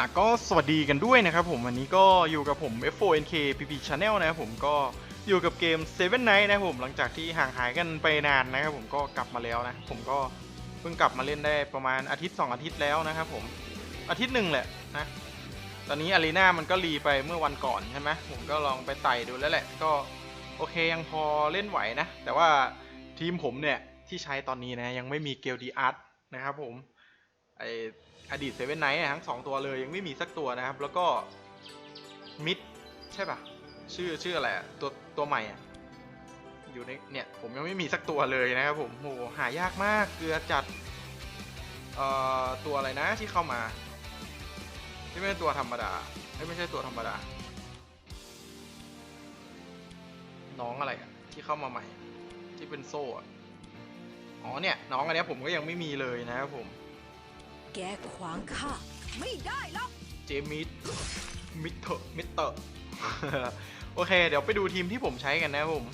อะก็สวัสดีกันด้วยนะครับผมวันนี้ก็อยู่กับผม F4NK PP Channel นะครับผมก็อยู่กับเกม Seven Night นะครับผมหลังจากที่ห่างหายกันไปนานนะครับผมก็กลับมาแล้วนะผมก็เพิ่งกลับมาเล่นได้ประมาณอาทิตย์ 2 อาทิตย์แล้วนะครับผมอาทิตย์หนึ่งแหละนะตอนนี้อารีนามันก็รีไปเมื่อวันก่อนใช่ไหมผมก็ลองไปไต่ดูแล้วแหละ ก็โอเคยังพอเล่นไหวนะ แต่ว่าทีมผมเนี่ยที่ใช้ตอนนี้นะยังไม่มีเกลดีอาร์ตนะครับผมไอ อดีตเซเว่นไนท์ทั้งสองตัวเลยยังไม่มีสักตัวนะครับ แล้วก็มิดใช่ปะชื่อชื่ออะไรตัวตัวใหม่อะอยู่ในเนี่ยผมยังไม่มีสักตัวเลยนะครับผมโหหายากมากเกลือจัดเอ่อตัวอะไรนะที่เข้ามาที่ไม่ใช่ตัวธรรมดาไม่ใช่ตัวธรรมดา น้องอะไรอะที่เข้ามาใหม่ ที่เป็นโซ่อ๋อเนี่ยน้องอันนี้ผมก็ยังไม่มีเลยนะครับผม แกขวางข้าไม่ได้หรอกเจมิดมิเตอร์มิเตอร์ โอเค เดี๋ยวไปดูทีมที่ผมใช้กันนะครับผม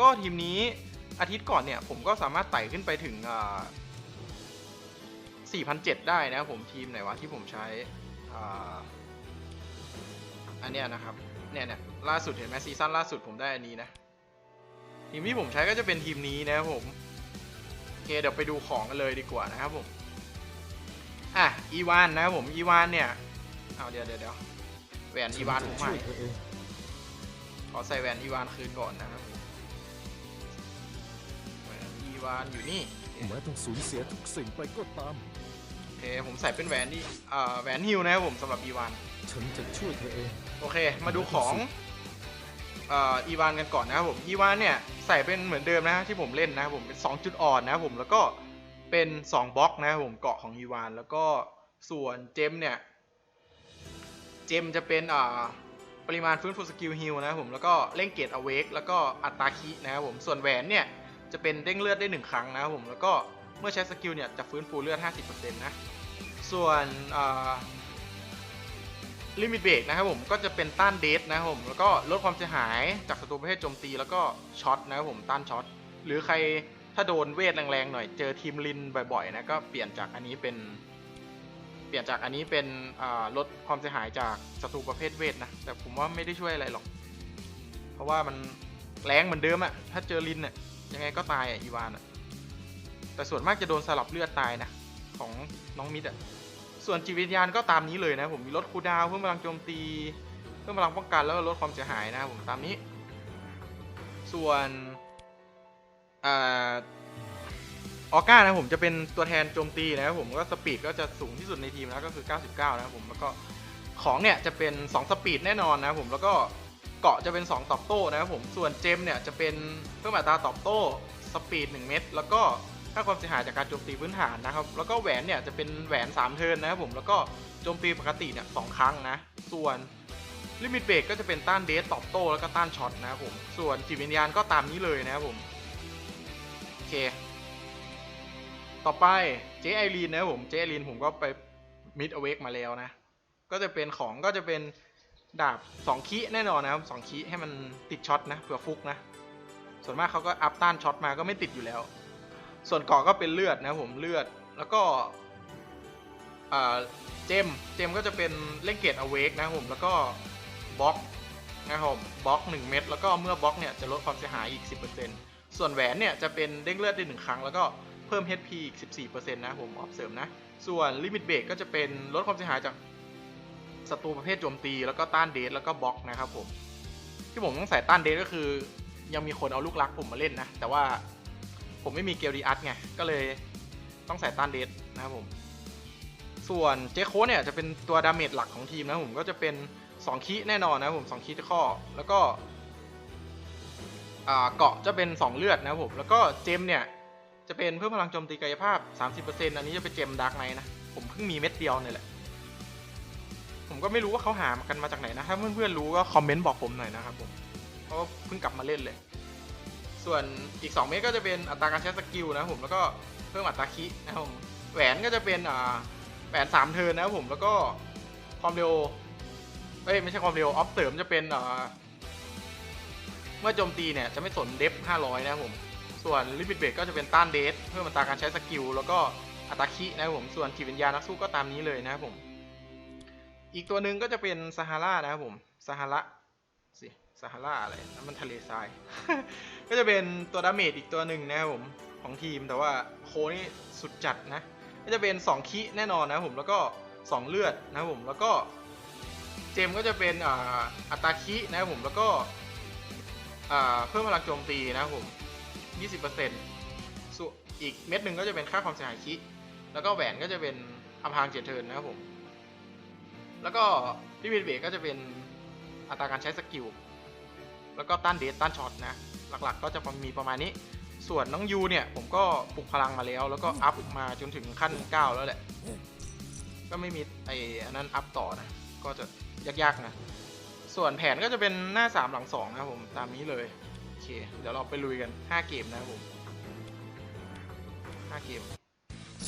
ก็ทีมนี้อาทิตย์ก่อนเนี่ย ผมก็สามารถไต่ขึ้นไปถึงอ่า4,007 ได้นะครับผมทีมไหนวะที่ผมใช้อ่าอันเนี้ยนะครับ เนี่ยเนี่ยล่าสุดเห็นไหมซีซั่นล่าสุดผมได้อันนี้นะ ทีมที่ผมใช้ก็จะเป็นทีมนี้นะครับผม โอเคเดี๋ยวไปดูของกันเลยดีกว่านะครับผม อะอีวานนะครับผมอีวานเนี่ยเอาเดี๋ยวเดี๋ยวเดี๋ยวแหวนอีวานผมหายเธอเองขอใส่แหวนอีวานคืนก่อนนะครับแหวนอีวานอยู่นี่แม้ต้องสูญเสียทุกสิ่งไปก็ตามโอเคผมใส่เป็นแหวนที่อ่าแหวนฮิวนะครับผมสำหรับอีวานฉันจะช่วยเธอเองโอเค มาดูของเอ่ออีวานกันก่อนนะครับผมอีวานเนี่ยใส่เป็นเหมือนเดิมนะที่ผมเล่นนะครับผมเป็น 2 จุดอ่อนนะครับผมแล้วก็ เป็น 2 บล็อกนะครับผมเกาะของอีวาน แล้วก็ส่วนเจมเนี่ย เจมจะเป็นอ่าปริมาณฟื้นฟูสกิลฮิลนะครับผมแล้วก็เร่งเกตอเวกแล้วก็อัตราคินะครับผมส่วนแหวนเนี่ยจะเป็นเด้งเลือดได้ 1 ครั้งนะครับผมแล้วก็เมื่อใช้สกิลเนี่ยจะฟื้นฟูเลือด 50%นะส่วนลิมิตเบรกนะครับผมก็จะเป็นต้านเดทนะครับผมแล้วก็ลดความเสียหายจากศัตรูประเภทโจมตีแล้วก็ช็อตนะครับผมต้านช็อตหรือใคร ถ้าโดนเวทแรงๆหน่อยเจอทีมลินบ่อยๆนะก็เปลี่ยนจากอันนี้เป็น เปลี่ยนจากอันนี้เป็นลดความเสียหายจากศัตรูประเภทเวทนะแต่ผมว่าไม่ได้ช่วยอะไรหรอก เพราะว่ามันแรงเหมือนเดิมอะถ้าเจอลินอะยังไงก็ตายอะอีวานอะแต่ส่วนมากจะโดนสลับเลือดตายนะของน้องมิดอะส่วนจิตวิญญาณก็ตามนี้เลยนะผมมีลดคูดาวเพิ่มพลังโจมตีเพิ่มพลังป้องกันแล้วก็ลดความเสียหายนะผมตามนี้ ส่วน อ่าออก้านะผมจะเป็นตัวแทนโจมตีนะครับผมก็สปีดก็จะสูงที่สุดในทีมแล้วก็คือ 99 นะครับผมแล้วก็ของเนี่ยจะเป็น 2 สปีดแน่นอนนะครับผมแล้วก็เกาะจะเป็น 2 ตอบโต้นะครับผมส่วนเจมเนี่ยจะเป็นเพิ่มอัตราตอบโต้สปีด 1 เม็ดแล้วก็ค่าความเสียหายจากการโจมตีพื้นฐานนะครับ แล้วก็แหวนเนี่ยจะเป็นแหวน 3 เทิร์นนะครับผมแล้วก็โจมตีปกติเนี่ยสองครั้งนะ ส่วนลิมิตเบรกก็จะเป็นต้านเดสตอบโต้แล้วก็ต้านช็อตนะครับผมส่วนจิตวิญญาณก็ตามนี้เลยนะครับผม เค ต่อไปเจไอรีนนะผม เจไอรีนผมก็ไปมิดอเวกมาแล้วนะ ก็จะเป็นของก็จะเป็นดาบ2คีแน่นอนนะครับ2คีให้มันติดช็อตนะเผื่อฟุกนะ ส่วนมากเขาก็อัพต้านช็อตมาก็ไม่ติดอยู่แล้ว ส่วนเกาะก็เป็นเลือดนะผมเลือดแล้วก็เจมเจมก็จะเป็นเล่นเกตอเวกนะผมแล้วก็บล็อกนะครับผมบล็อก 1 เม็ดแล้วก็เมื่อบล็อกเนี่ยจะลดความเสียหายอีก 10% ส่วนแหวนเนี่ยจะเป็นเด้งเลือดได้หนึ่งครั้งแล้วก็เพิ่ม HP อีก 14%นะผมออฟเสริมนะ ส่วนลิมิตเบรกก็จะเป็นลดความเสียหายจากศัตรูประเภทโจมตี แล้วก็ต้านเดทแล้วก็บล็อกนะครับผม ที่ผมต้องใส่ต้านเดทก็คือ ยังมีคนเอาลูกรักผมมาเล่นนะ แต่ว่าผมไม่มีเกลดีอาร์ตไง ก็เลยต้องใส่ต้านเดทนะครับผม ส่วนเจโคเนี่ยจะเป็นตัวดาเมจหลักของทีมนะผมก็จะเป็น 2 คีแน่นอนนะผม 2 คีที่ข้อ แล้วก็ เกาะจะเป็น 2 เลือดนะครับผม แล้วก็เจมเนี่ย จะเป็นเพิ่มพลังโจมตีกายภาพ 30%อันนี้จะเป็นเจมดาร์กไนนะ ผมเพิ่งมีเม็ดเดียวเนี่ยแหละ ผมก็ไม่รู้ว่าเขาหากันมาจากไหนนะ ถ้าเพื่อนๆรู้ก็คอมเมนต์บอกผมหน่อยนะครับผมเพราะว่าเพิ่งกลับมาเล่นเลย ส่วนอีก 2 เม็ดก็จะเป็นอัตราการใช้สกิลนะครับผมแล้วก็เพิ่มอัตราคินะครับผมแหวนก็จะเป็นอ่าแหวน3เทิร์นนะครับผมแล้วก็ความเร็วเอ้ยไม่ใช่ความเร็วออฟเสริมจะเป็นอ่า เมื่อโจมตีเนี่ยจะไม่สนเดฟ500 นะครับผม ส่วนลิมิตเบรกก็จะเป็นต้านเดทเพื่อมัตราการใช้สกิลแล้วก็อัตราคินะครับผม ส่วนจิตวิญญาณนักสู้ก็ตามนี้เลยนะครับผม อีกตัวหนึ่งก็จะเป็นซาฮารานะครับผมซาฮาระสิซาฮาราอะไรนั่นมันทะเลทราย ก็จะเป็นตัวดาเมจอีกตัวหนึ่งนะครับผมของทีมแต่ว่าโคนี่สุดจัดนะ ก็จะเป็น 2 คิแน่นอนนะครับผมแล้วก็ 2 เลือดนะครับผมแล้วก็เจมก็จะเป็นอาตราคินะครับผมแล้วก็ เพิ่มพลังโจมตีนะครับผม 20%ส่วนอีกเม็ดหนึ่งก็จะเป็นค่าความเสียหายคิแล้วก็แหวนก็จะเป็นอภางเจ็ดเทินนะครับผม แล้วก็พี่วินเบกก็จะเป็นอัตราการใช้สกิล แล้วก็ต้านเดทต้านช็อตนะ หลักๆ ก็จะมีประมาณนี้ ส่วนน้องยูเนี่ย ผมก็ปลุกพลังมาแล้ว แล้วก็อัพมาจนถึงขั้น 9 แล้วแหละ ก็ไม่มีไอ้อันนั้นอัพต่อนะ ก็จะยากๆนะ ส่วนแผนก็จะเป็นหน้า 3 หลัง 2 นะครับผมตามนี้เลยโอเคเดี๋ยวเราไปลุยกัน 5 เกมนะครับผม5เกม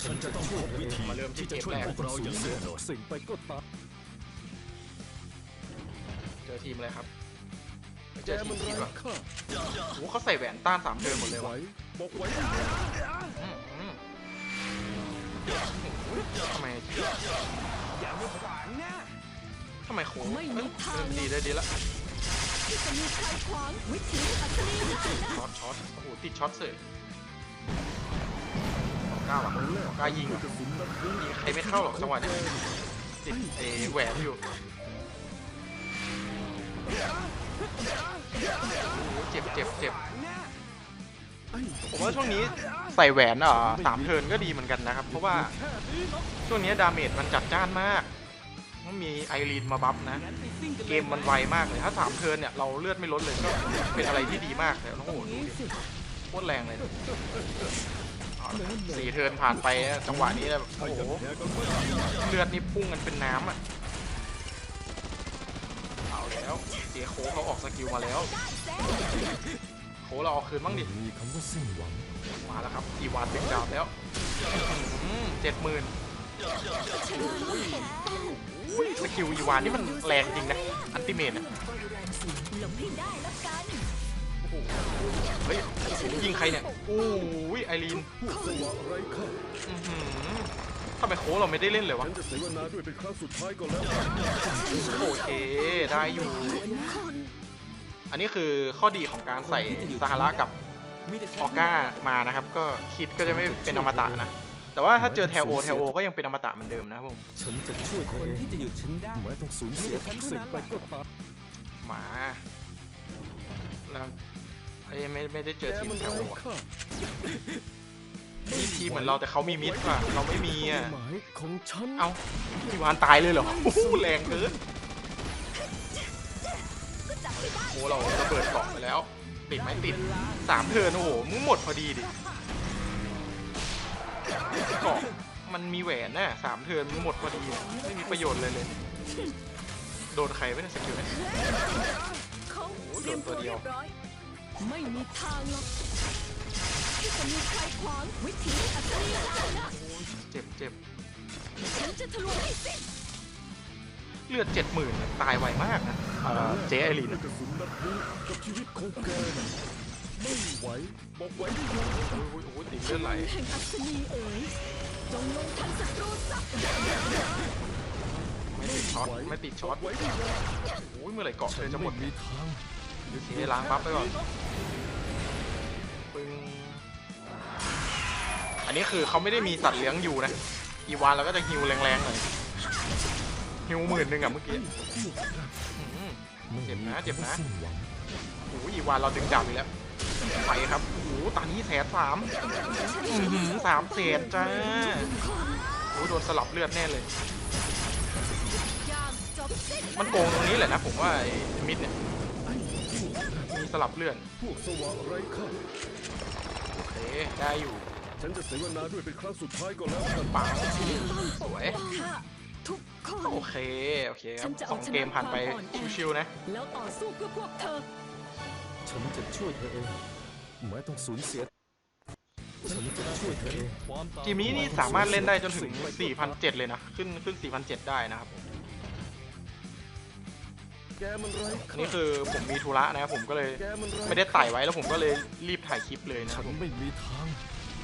ฉันจะต้องพบวิธีมาเริ่มที่ที่จะช่วยเกมแรกพวกเราอย่างแน่นอนสิ่งไปก็ตามเจอทีมอะไรครับไม่แกเจอทีมัมนทีไร้มหรอค่าโอ้โหเขาใส่แหวนต้านสามเทิร์นหมดเลยไหววะบอกไว้อืมอืมอุ๊ยทำไม ทำไมโค้งไม่มีเอ้ยทางเริ่มดีได้ดีละที่จะมีใครขวางวิถีอัศนีได้นะช็อตช็อตโอ้โหติดช็อตเสยกล้าว่ะกล้ายิงคืว่ะอกระสุนนัดนี้ยิงใครไม่เข้าหรอกจังหวะเนี้ยติดเอแหวนอยู่โอ้โหเจ็บเจ็บเจ็บไอ้ผมว่าช่วงนี้ใส่แหวนอะสามเทิร์นก็ดีเหมือนกันนะครับ เพราะว่าแค่นี้เนาะช่วงนี้ดาเมจมันจัดจ้านมาก มันมีไอรีนมาบัฟนะ เกมมันไวมากเลยถ้าสามเทิร์นเนี่ยเราเลือดไม่ลดเลยก็เป็นอะไรที่ดีมากเลยโอ้โหดูดิโคตรแรงเลยเอาละสี่เทิร์นผ่านไปนะจังหวะนี้แบบใครโอ้โหจะแพ้กันไม่ได้เลือดนี่พุ่งกันเป็นน้ำอะเอาแล้วเจโคเขาออกสกิลมาแล้วโคเราเอาคืนบ้างดิมีคำว่าสิ้นหวังมาแล้วครับอีวานเป็นดาวแล้วเจ็ดหมื่น สกิลอีวานนี่มันแรงจริงนะ อันติเมตอะหลบให้ได้แล้วกันเฮ้ยยิงใครเนี่ยโอ้ยไอรีนพวกสวะไร้ค่าอื้อหือทำไมโคเราไม่ได้เล่นเลยวะ โอเค ได้อยู่ อันนี้คือข้อดีของการใส่ซาฮาระกับออก้ามานะครับ ก็คิดก็จะไม่เป็นอมตะนะ แต่ว่าถ้าเจอเทลโอเทลโอก็ยังเป็นอมตะเหมือนเดิมนะครับผมฉันจะช่วยเธอเองที่จะหยุดฉันได้แม้ต้องสูญเสียทุกสิ่งไปก็ตามหมาแล้วเอ้ยไม่ไม่ได้เจอแกทีมมันแถไร้วอะค่านี่ทีมเหมือนเราแต่เขามีมิดว่ะเราไม่มีอะเป้าหมายของฉันเอาพี่วานตายเลยเหรอโอ้โหแรงเกินโอ้เราระเบิดเกาะไปแล้ว ติดไหมติดสามเทิร์นโอ้โหมึงหมดพอดีดิ เกาะมันมีแหวนน่ะสามเทิร์นมึงหมดพอดีไม่มีประโยชน์เลยเลย โดนใครไม่ได้สกิลเนี่ยเขาเตรียมตัวเรียบร้อยไม่มีทางหรอกที่จะมีใครขวางวิถีอัศนีได้นะเจ็บเจ็บฉันจะทะลวงให้สิ้นเลือดเจ็ดหมื่นตายไวมากนะเอ่อเจ๊ไอรีนด้วยกระสุนนัดนี้กับชีวิตของแกน่ะ ไม่ไหวบอกไว้ได้ยังโอ้ยโอ้ยติดเลือดไหลแห่งอัศนีเอ๋ยจงลงทันศัตรูซะไม่ติดช็อตไม่ติดช็อตไว้ได้ยังโอ้ยเมื่อไหร่เกาะเธฉันอจะหมไม่ดมีทางเดี๋ยวทีล้างบัฟไปก่อนปึ้งอันนี้คือเขาไม่ได้มีสัตว์เลี้ยงอยู่นะอีวานเราก็จะฮิวแรงๆหน่อยฮิวหมื่นหนึ่งอะเมื่อกี้อื้อหือเจ็บนะเจ็บนะสิ้หวังโอ้ยอีวานเราดึงดาบอีกแล้ว ไปครับโอ้โหตอนนี้แสนสามอื้อหือสามเศษจ้าโอ้ยโดนสลับเลือดแน่เลยอย่างจบสิ้นมันโกงตรงนี้แหละนะผมว่าไอ้มิดเนี่ย มีสลับเลือดพวกสวะไร้ค่าโอเคได้อยู่ ฉันจะเสวนาด้วยเป็นครั้งสุดท้ายก็แล้วกันปังสวยค่ะทุกคนโอเค โอเคคฉัรับนจะสเอาองชนะเกมผ่านไปความอ่อนแอชิวๆนะ แล้วต่อสู้เพื่อพวกเธอ ฉันจะช่วยเธอเองแม้ต้องสูญเสียฉันจะช่วยเธอเองทีมนี้นี่สามารถเล่นได้จนถึง4,700เลยนะ ขึ้นขึ้น4,700ได้นะครับผมแกมันไร้อันค่านี้คือผมมีธุระนะครับผมก็เลยแกมันร้ไม่ได้ไต่ไว้แล้วผมก็เลยรีบถ่ายคลิปเลยนะคฉัรับนผมไม่มีทาง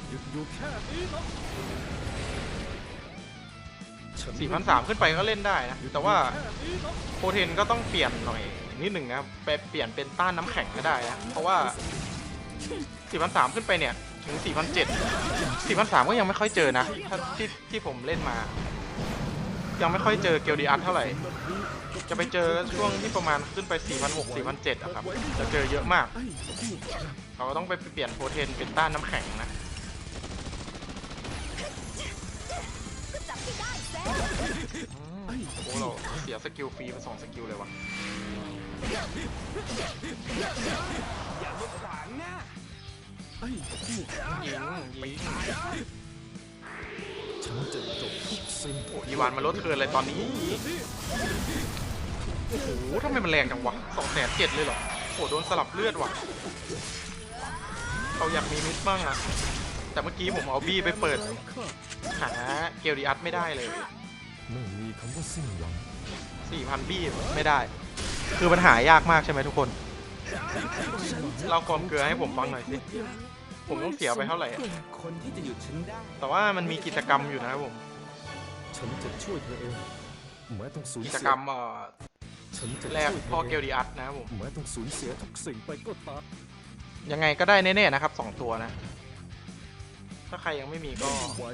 หยุดอยู่แค่นี้หรอกฉัสี่พันสามขึ้นไปก็เล่นได้นะ แต่ว่าโปรเทนก็ต้องเปลี่ยนหน่อย นิดหนึ่งนะไปเปลี่ยนเป็นต้านน้ำแข็งก็ได้นะเพราะว่าสี่พันสามขึ้นไปเนี่ย ถึงสี่พันเจ็ดสี่พันสามก็ยังไม่ค่อยเจอนะถ้าที่ที่ผมเล่นมา ยังไม่ค่อยเจอเกลดีอาร์เท่าไหร่ จะไปเจอช่วงที่ประมาณขึ้นไป 4,600 4,700อะครับ จะเจอเยอะมาก เราก็ต้องไปเปลี่ยนโปรเทนเป็นต้านน้ำแข็งนะก็จับไม่ได้โอ้เราเสียสกิลฟรีไปสองสกิลเลยวะ อย่ามาขวางหน้าไอ้พวกยิงยิงฉันจะจบทุกสิ่งโอ้อีวานมาลดเทิร์นเลยตอนนี้ โอ้โหทำไมมันแรงจังวะสองแสนเจ็ดเลยเหรอโอ้โหโดนสลับเลือดว่ะเราอยากมีมิสบ้างอะแต่เมื่อกี้ผมเอาบี้ไปเปิด หาเกลดีอัสไม่ได้เลย ไม่มีคำว่าสิ้นหวัง4,000บี้ไม่ได้ คือมันหายากมากใช่ไหมทุกคน เราความเกลือให้ผมฟังหน่อยสิ ผมต้องเสียไปเท่าไหร่อะคนที่จะหยุดฉันได้ แต่ว่ามันมีกิจกรรมอยู่นะครับผม ฉันจะช่วยเธอเองแม้ต้องสูญกิจเสียกรรมเอ่อฉันจะแลกช่วยธพ่อเกลดีอัสนะครับผม แม้ต้องสูญเสียทุกสิ่งไปก็ตามยังไงก็ได้แน่ๆนะครับ2ตัวนะ ถ้าใครยังไม่มีก็ไว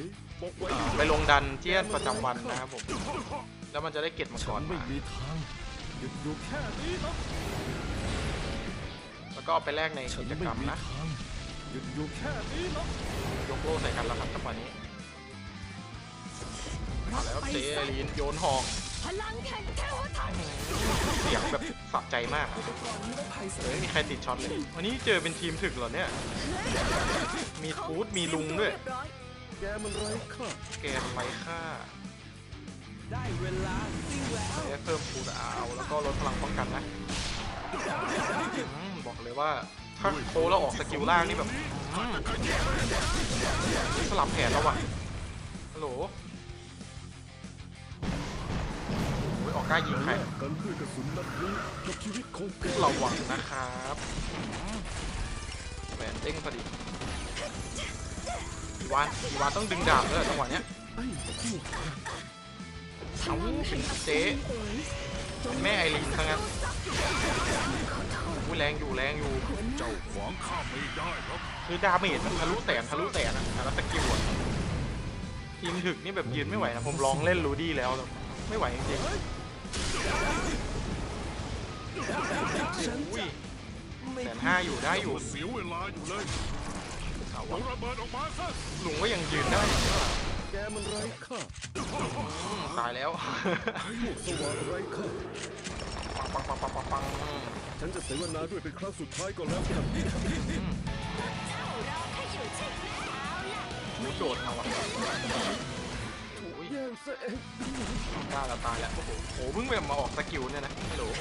บอกไว้ไปลงดันเจียนประจำวันนะครับผม แล้วมันจะได้เก็บมาฉัก่อนนไม่มามีทาง ยุดอยู่แค่นี้นะแล้วก็เอาไปแลกในฉันกิจไม่กรรมมีนะทางหยุดอยู่แค่นี้นะยกโล่ใส่กันแล้วครับจังหวะนี้มาแล้วเจไอรีนโยนหอกพลังแห่งเทวทัตเสียงแบบสะใจมากอะเฮ้ยมีใครติดช็อตเลย วันนี้เจอเป็นทีมถึกเหรอเนี่ย มีทูตมีลุงด้วยเรีบร้อยแกมันไร้ค่าเกมไร้ค่า ได้เวลาซิ่งแล้วเดี๋ยวเพิ่มทูตเอาแล้วก็ลดพลังป้องกันนะอืมบอกเลยว่าถ้าโคแล้วออกสกิลล่างนี่แบบอืมสลับแผนแล้วว่ะฮัลโหลโอ้ยออกกล้ายิงใครแลกกันด้วยกระสุนนัดนี้กับชีวิตของแกระวังนะครับอืมแหวนเด้งพอดีอีวานอีวานต้องดึงดาบเลยจังหวะเนี้ยไอ้พวก เอาเป็นเจ๊เป็นแม่ไอรีนทั้งนั้นอุ้ยแรงอยู่แรงอยู่ เจ้าขวางข้าไม่ได้หรอกคือดาเมจมันทะลุแสนทะลุแสนอะแต่ละสกิลอะทีมถึกนี่แบบยืนไม่ไหวนะ ผมลองเล่นรูดี้แล้วแล้วไม่ไหวจริงๆอุ้ยแสนห้าอยู่ได้อยู่เสียเวลาอยู่เลยเอาเอาวะระเบิดออกมาซะลุงก็ยังยืนได้อยู่ แกมันไร้ค่าอืมตายแล้ว พวกสว่างไร้ค่าปังปังปังปังปังปังฉันจะเสวนาด้วยเป็นครั้งสุดท้ายก่อนแล้วกันหมูโดดมาว่ะโอ้ยแย่งซะเองกล้าละตายแล้วโอ้โหโอ้เพิ่งแบบมาออกสกิลเนี่ยนะไม่รู้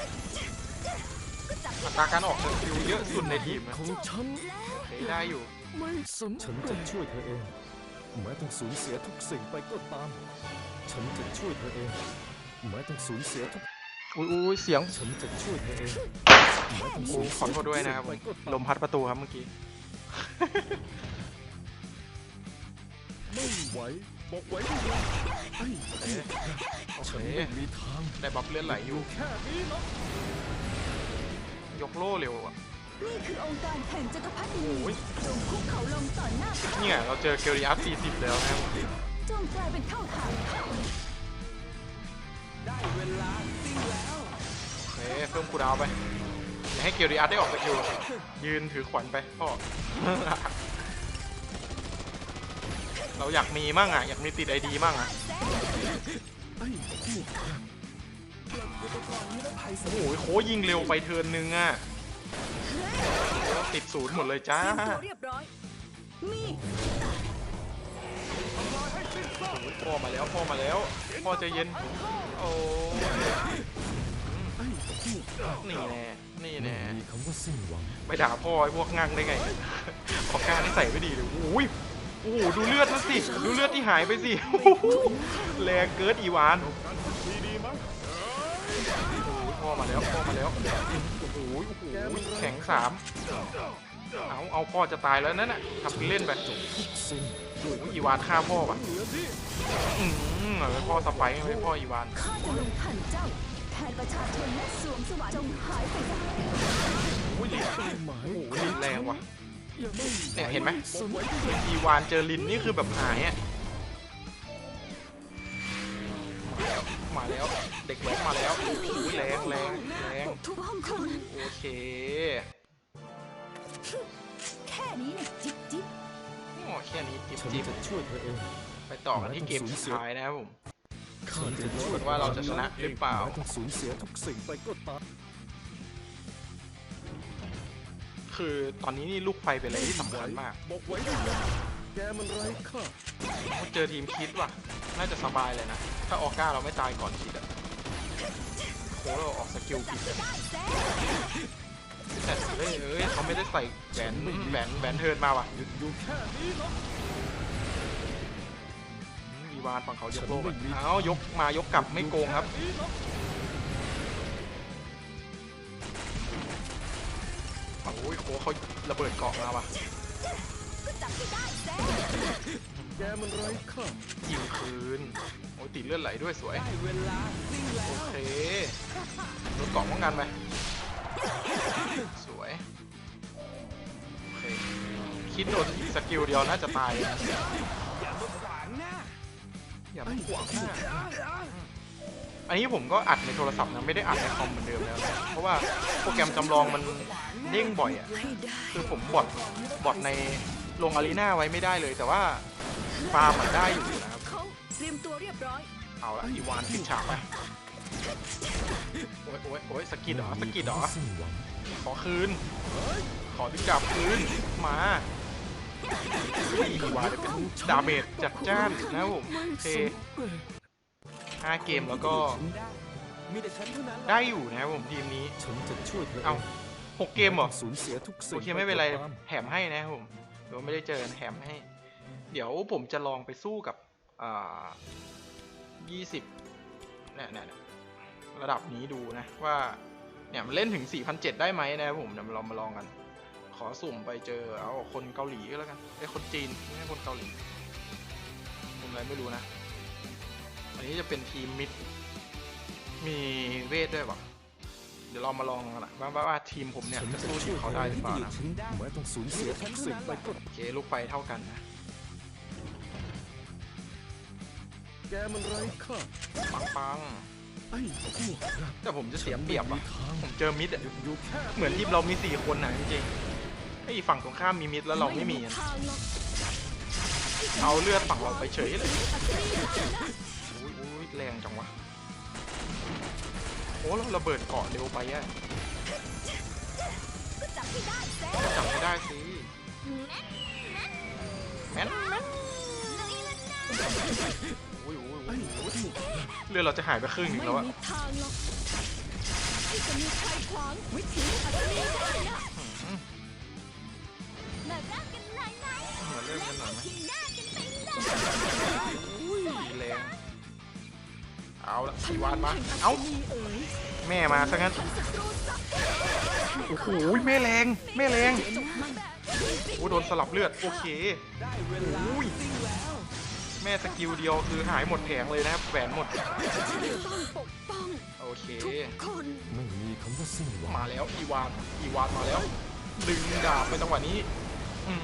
อัตราการออกสกิลเยอะสุดในทีมนะของฉันโอเคได้อยู่ ไม่สำฉันจะช่วยเธอเอง แม้ต้องสูญเสียทุกสิ่งไปก็ตาม ฉันจะช่วยเธอเองแม้ต้องสูญเสียทุกอุ้ยอุ้ยเสียงฉันจะช่วยเธอเองแม้ต้องโอ้สูญขเสีอโทษด้วยนะครับทุกสิ่งไปก็ตามลมพัดประตูครับเมื่อกี้ไม่ไหวบอกไว้ไม่ไหวไอ้โอเคโอเคฉันไม่มีทางได้บัฟเลือดไหลอยู่ แค่นี้นะ ยกโล่เร็วอะ นี่คือองค์การแห่งจักรพรรดินีโอ้ย จงคุกเข่าลงต่อหน้าพระเนี่ยเราเจอเกลริอัส40 แล้วนะครับจงกลายเป็นเท่าฐานข้าได้เวลาซิ่งแล้วโอเคเพิ่มคูลดาวน์ไปอย่าให้เกลริอัสได้ออกสกิลยืนถือขวัญไปพ่อ เราอยากมีมั่งอะ อยากมีติดไอดีมั่งอะไอ้พวกโอ้โหโคยิงเร็วไปเทิร์นนึงอะโอ้ ติดศูนย์หมดเลยจ้าเตรียมตัวเรียบร้อยมีพ่อมาแล้วพ่อมาแล้วพ่อใจเย็น โอ้นี่แน่นี่แน่ไม่มีคำว่าสิ้นหวังไปด่าพ่อไอ้พวกงังได้ไงขอการที่ใส่ไม่ดีเลยโอ้ยโอ้โหดูเลือดนั่นสิ ดูเลือดที่หายไปสิโอ้โหแรงเกินอีวานโอ้โห พ่อมาแล้วพ่อมาแล้วโอ้โหโอ้โหแข็งสามเอาเอาพ่อจะตายแล้วนั่นน่ะทำเล่นไปสิ่งโอ้โหอีวานฆ่าพ่อว่ะอืมไม่พ่อสไปร์ไม่พ่ออีวานข้าจะลงทันเจ้าแทนประชาชนและสวงสวรรค์จงหายไปซะโอ้ยลินเป้าหมายโอ้โหแรงว่ะเนี่ยเห็นไหมสนไว้ที่คืออีวานเจอลินนี่คือแบบหายอะ มาแล้ว เด็กแว้นมาแล้วโอ้โหแรงแรงแรงทุกห้องคนโอเคแค่นี้เนี่ยจิ๊บจิ๊บโอ้แค่นี้จิบฉันจิบจะช่วยเธอเองไปต่อกันที่เกมสุดท้ายนะครับผมข้าจะดูกันว่าเราจะชนะหรือเปล่าแม้ต้องสูญเสียทุกสิ่งไปก็ตามคือตอนนี้นี่ลูกไฟเป็นอะไรที่สำคัญมาก แกมันไร้ค่าเจอทีมคิดว่ะ น่าจะสบายเลยนะ ถ้าออก้าเราไม่ตายก่อนคิดอะโหเราออกสกิลผิดอะแต่เอ้ยเอ้ยเขาไม่ได้ใส่แหวนแหวนแหวนเทิร์นมาว่ะหยุดอยู่แค่นี้เนาะมีวานฝั่งเขายกโลกอะเอ้ายกมายกกลับไม่โกงครับโอ้ยโคเขาระเบิดเกาะมาว่ะ แกมันไร้ค่ายิงคืนโอ้ยติดเลือดไหลด้วยสวย ได้เวลาซิ่งแล้วโอเคลดเกาะป้องกันไป สวย โอเค คิดโดนอีกสกิลเดียวน่าจะตายเลยนะอย่ามาขวางหน้าอย่ามาขวางหน้า อันนี้ผมก็อัดในโทรศัพท์นะไม่ได้อัดในคอมเหมือนเดิมแล้วนะเพราะว่าโปรแกรมจำลองมันเด้งบ่อยอะ ให้ได้คือผมบอทบอทใน ลงอารีนาไว้ไม่ได้เลยแต่ว่าฟาร์มมันได้อยู่นะครับเขาเตรียมตัวเรียบร้อยเอาละอีวานปิดฉากไปโอ้ยโอ้ยโอ้ยสกิดเหรอสกิดเหรอสิ้นหวังขอคืน ขอดึงดาบคืนมาอีวานเป็นดาเมจจัดจ้านนะครับผมโอเคห้าเกมแล้วก็ฉันได้มีแต่ฉันเท่านั้นได้อยู่นะครับผมทีมนี้ฉันจะช่วยเธอเอ้าหกเกมเหรอสูญเสียทุกสิ่โองเคไม่เป็นไรแถมให้นะครับผม เดี๋ยวไม่ได้เจอแถมให้ เดี๋ยวผมจะลองไปสู้กับอ่ายี่สิบเนี่ยเนี่ยระดับนี้ดูนะว่าเนี่ยมันเล่นถึง4,700ได้ไหมนะครับผมเดี๋ยวเรามาลองกัน ขอสุ่มไปเจอเอาคนเกาหลีก็แล้วกันไอ้คนจีนไม่ใช่คนเกาหลีคนอะไรไม่รู้นะ อันนี้จะเป็นทีมมิดมีเวทด้วยปะ ดี๋ยวเรามาลองกันนะว่าว่าว่าทีมผมเนี่ยจะสู้ทีมเขาได้หรือเปล่านะฉันได้แม้ต้องสูญเสียทุกสิ่งไปก็โอเคลูกไฟเท่ากันนะแกมันไร้ค่าปังปังไอ้พวกรักแต่ผมจะเสียเปรียบอะทางผมเจอมิดอะอยู่แค่เหมือนทีมเรามีสี่คนนะจริงๆไอ้ฝั่งตรงข้ามมีมิดแล้วเราไม่มีอะทางหรอกเอาเลือดฝั่งเราไปเฉยเลยอัศรีนะอุ้ยอุ้ยแรงจังวะโอ้เราระเบิดเกาะเร็วไปอะก็จับให้ได้แซ่จับไม่ได้สิแม่นแม่นอุ้ยอุ้ยอุ้ยอุ้ยเลือดเราจะหายไปครึ่งหนึงไม่แล้วอะมีทางหรอกที่จะมีใครขวางวิถีอัศรีได้นะอืม มาเริ่มกันเลยไหมมาเริ่มกันหน่อยไหม ทีหน้ากันไปเลย อุ้ยแรง เอาละพสีลัวานงมาแห่งอัศเอ้ารีเอ๋ยแม่มาซะงั้นทำศัตรูสักโอ้โห แม่แรง แม่แรงจบมันแบบโอ้โดนสลับเลือด โอเคได้เวลาอุ้ยซิ่งแล้วแม่สกิลเดียวคือหายหมดแผงเลยนะครับแหวนหมดต้องปกป้องโอเคทุกคนไม่มีคำว่าสิ้นหวังมาแล้วอีวาน อีวานมาแล้ว ดึงดาบไปจังหวะนี้อืม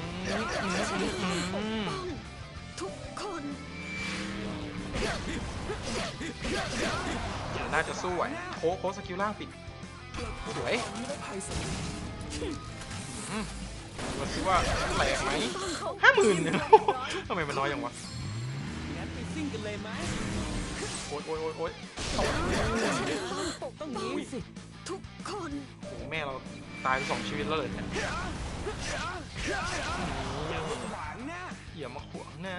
อืมอืมอืมอืมป้องทุกค น่าจะสู้ไหวโค้กโค้กสกิลล่างปิดสวยมาซิว่าแหลกไหมห้าหมื่นเนี่ยทำไมมันน้อยอย่างวะงั้นไปซิ่งกันเลยโอ๊ยโอ๊ยโอ๊ยโอ๊ยต้องมีสิทุกคนโอ้แม่เราตายสองชีวิตแล้วเลยเนี่ย อย่ามาขวางนะ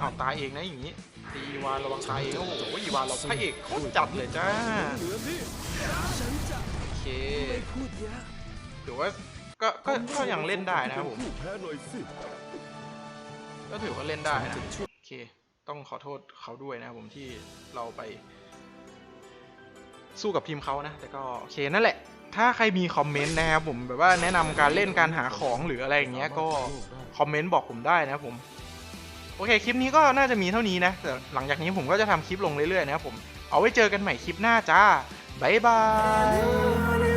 เอาตายเองนะอย่างนี้ตีวานระวังตายเองโอ้โหอีวานเราพระเอกโคตรจัดเลยจ้าโอเคไม่พูดเยอะถือว่าก็ก็ก็ยังเล่นได้นะครับผมก็ถือว่าเล่นได้นะโอเค ต้องขอโทษเขาด้วยนะครับผมที่เราไป สู้กับทีมเขานะ แต่ก็โอเคนั่นแหละ ถ้าใครมีคอมเมนต์นะครับผมแบบว่าแนะนำการเล่นการหาของหรืออะไรอย่างเงี้ยก็คอมเมนต์บอกผมได้นะผมโอเคคลิปนี้ก็น่าจะมีเท่านี้นะแต่หลังจากนี้ผมก็จะทำคลิปลงเรื่อยๆนะครับผมเอาไว้เจอกันใหม่คลิปหน้าจ้าบ๊ายบาย